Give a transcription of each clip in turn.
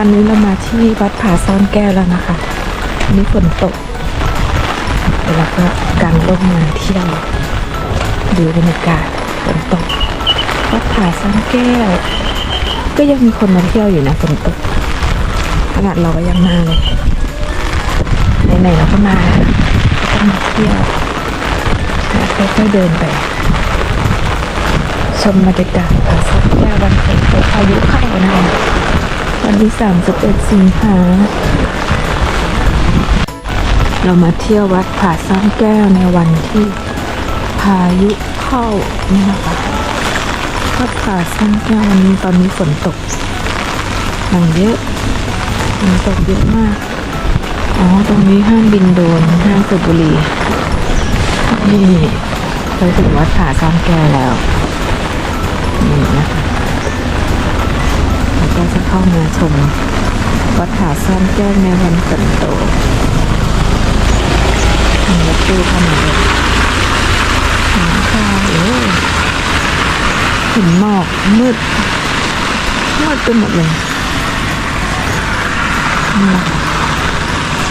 อนนี้เรามาที่วัดผาซ่อนแก้วแล้วนะคะวันนี้ฝนตกเดี๋ยวก็กางร่มมาเที่ยวดูบรรยากาศฝนตกวัดผาซ่อนแก้ว ก็ยังมีคนมาเที่ยวอยู่นะฝนตกขนาดเราก็ยังมาเลยไหนๆเราก็มาต้องมาเที่ยวแล้วค่อยๆเดินไปชมบรรยากาศผาซ่อนแก้ววันฝนตกพายุเข้านะคะ วันที่สามสิบเอ็ดสิงหาเรามาเที่ยววัดผาซ่อนแก้วในวันที่พายุเข้านี่นะคะวัดผาซ่อนแก้ววันนี้ตอนนี้ฝนตกหนังเยอะฝนตกเยอะมากอ๋อตรงนี้ห้ามบินโดนห้ามสูบบุหรี่นี่ไปถึงวัดผาซ่อนแก้วแล้วนี่นะคะ ก็จะเข้ามาชมวัดผาซ่อนแก้วในวันฝนตกทางรถตู้เข้ามาเลยเห็นค่ะโอ้เห็นหมอกมืดมืดไปหมดเลยนี่นะคะ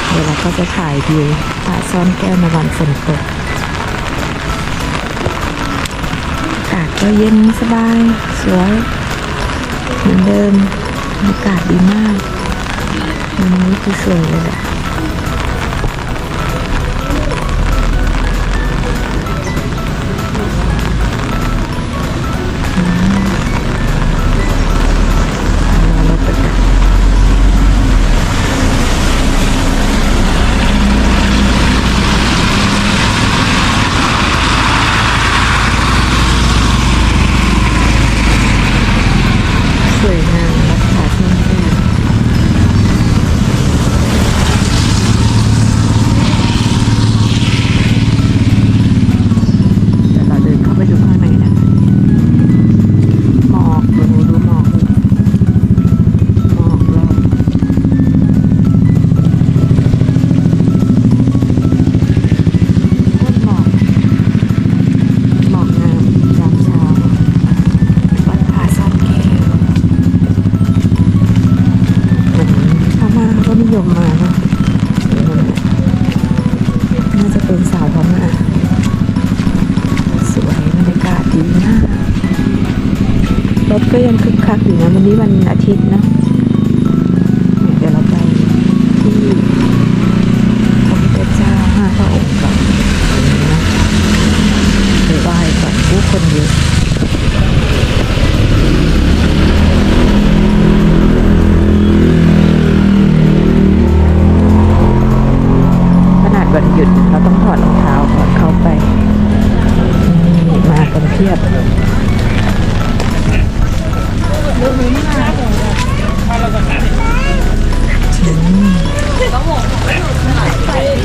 เดี๋ยวเราก็จะถ่ายวิวผาซ่อนแก้วในวันฝนตกอากาศก็เย็นสบายสวย เหมือนเดิมบรรยากาศดีมากวันนี้คือสวยเลยแหละ ก็ยังคึกคักอยู่นะวันนี้วันอาทิตย์นะเดี๋ยวเราไปที่พระพุทธเจ้าห้าพระองค์ก่อนนะไปไหว้ก่อนผู้คนเยอะขนาดวันหยุดเราต้องถอดรองเท้าก่อนเข้าไปนี่มากันเพียบ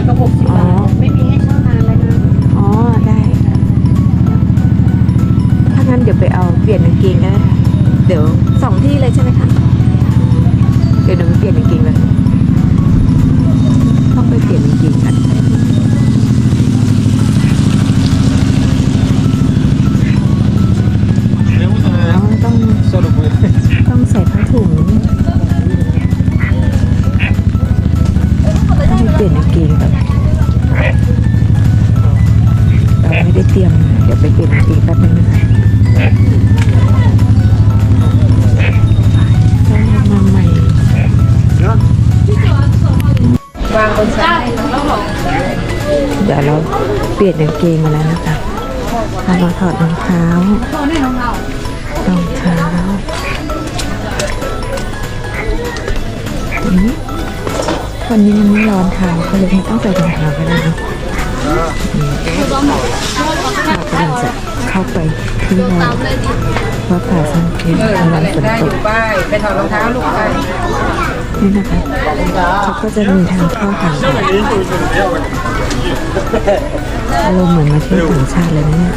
อยกับหกสิบบาทไม่มีให้เช่านานแล้วนะอ๋อได้ค่ะถ้างั้นเดี๋ยวไปเอาเปลี่ยนกางเกงก็ได้ค่ะเดี๋ยวสองที่เลยใช่ไหมคะเดี๋ยวหนูไปเปลี่ยนกางเกงเลยต้องไปเปลี่ยนกางเกงกัน เดี๋ยวเราเปลี่ยนกางเกงมาแล้วนะคะเรามาถอดรองเท้ารองเท้าอืมวันนี้มันไม่ร้อนเท้าก็เลยไม่ต้องใส่รองเท้าก็ได้นอะเรากำลังจะเข้าไปที่วัดวัดผาสังแก้วกำลังฝนได้อตยู่กป้ายไปถอดรองเท้าลูกไป นี่นะคะเขาก็จะมีทางเข้าทางออกอารมณ์เหมือนมาเที่ยวต่างชาติเลยนะเนี่ย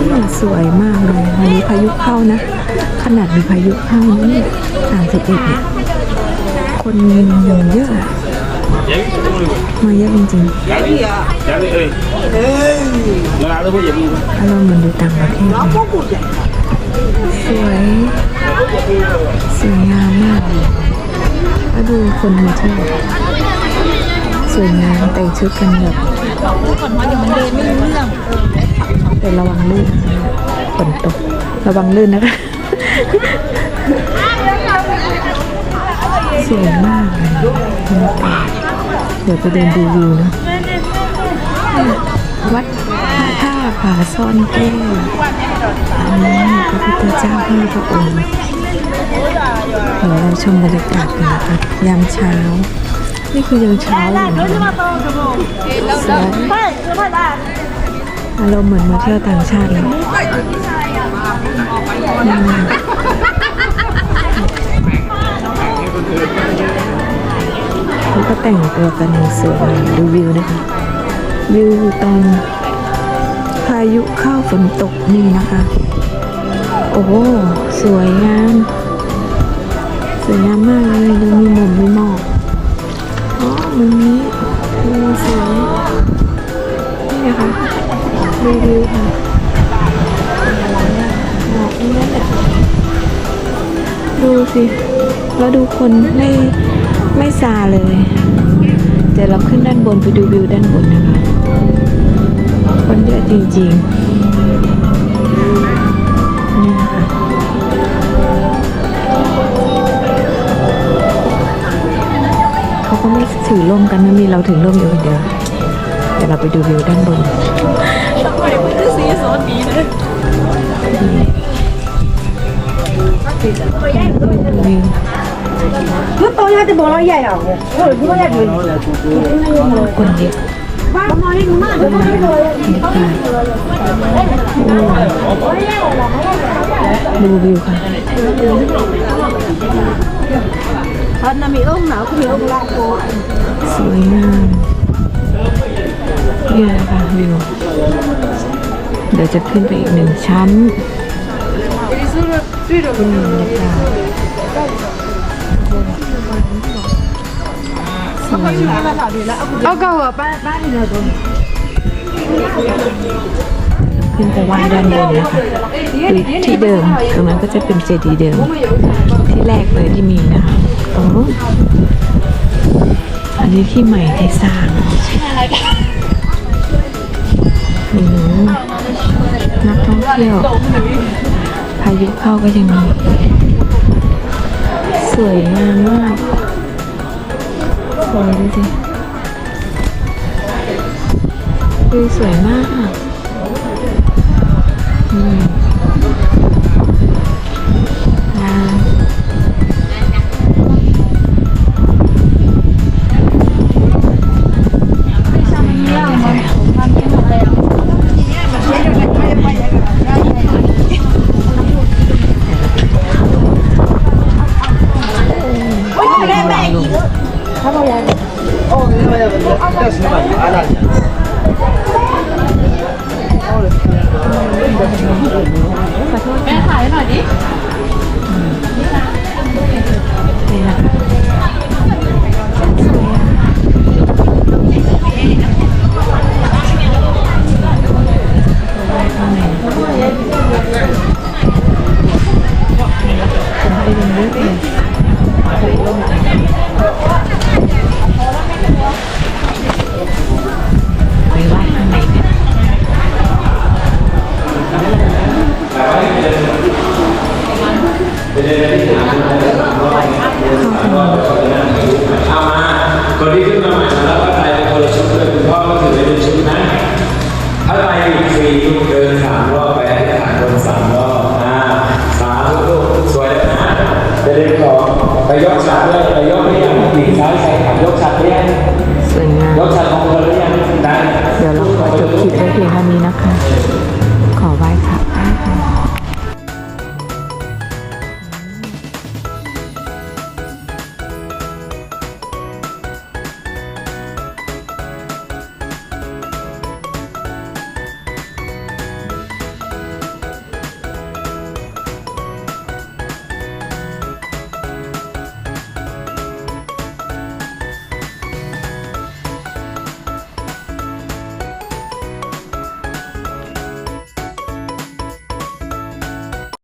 นี่ยสวยมากเลยวันนี้พายุเข้านะ ขนาดมีพายุเข้านี่สามสิบเอ็ดเนี่ยคนยังเยอะอะมาเยอะจริงๆอารมณ์เหมือนดูต่างประเทศสวย สวยงามมากเลยแล้วดูคนมาเที่ยวสวยงามแต่งชุดกันแบบแต่ระวังลื่นฝนตกระวังลื่นนะคะสวยมากเลยบรรยากาศเดี๋ยวไปเดินดูวิวนะวัด ผาซ่อนแก้วอันนี้พระพุทธเจ้าห้าพระองค์เดี๋ยวเราชมบรรยากาศกันนะคะยามเช้า นี่คือยามเช้าอยู่นะคะสวยอารมณ์เหมือนมาเที่ยวต่างชาติเลยอืมเขาก็แต่งตัวกันสวยดูวิวนะคะ วิวตอนพายุเข้าฝนตกนี่นะคะ โอ้สวยงาม สวยงามมากเลยดูมีหมอกมีหมอกอ๋อมุมนี้วิวสวยนี่นะคะดูวิวค่ะหมอกนี่นั่นแหละดูสิ แล้วดูคนไม่ไม่ซาเลย เดี๋ยวเราขึ้นด้านบนไปดูวิวด้านบนนะคะ คนเยอะจริงๆ นี่นะคะเขาก็ไม่ถือร่มกันนะมีเราถือร่มอยู่คนเดียวเดี๋ยวเราไปดูวิวด้านบนวิว cứ tôi hai cái bò nó dày à rồi cứ dày rồi คนเยอะ ba nó đi mà บรรยากาศโอ้ ดูวิวค่ะ thật là mì ôm nào cũng hiểu lại cô สวยงามนี่นะคะวิวเดี๋ยวจะขึ้นไปอีกหนึ่งชั้นขึ้นบรรยากาศ สวย áo câu à ba ba thì là rồi ขึ้นไปไหว้ด้านบนนะคะที่เดิมตรงนั้นก็จะเป็นเจดีย์เดิมที่แรกเลยที่มีนะคะตรงนู้นอันนี้ที่ใหม่ที่สร้างนี่หนูนักท่องเที่ยวพายุเข้าก็ยังมีสวยงามมาก สวยดูสิดูสวยมาก ไปยกชัดเลยไปยกเรียงปีกซ้าใส่ขับยกชัดเรียงยยกชัด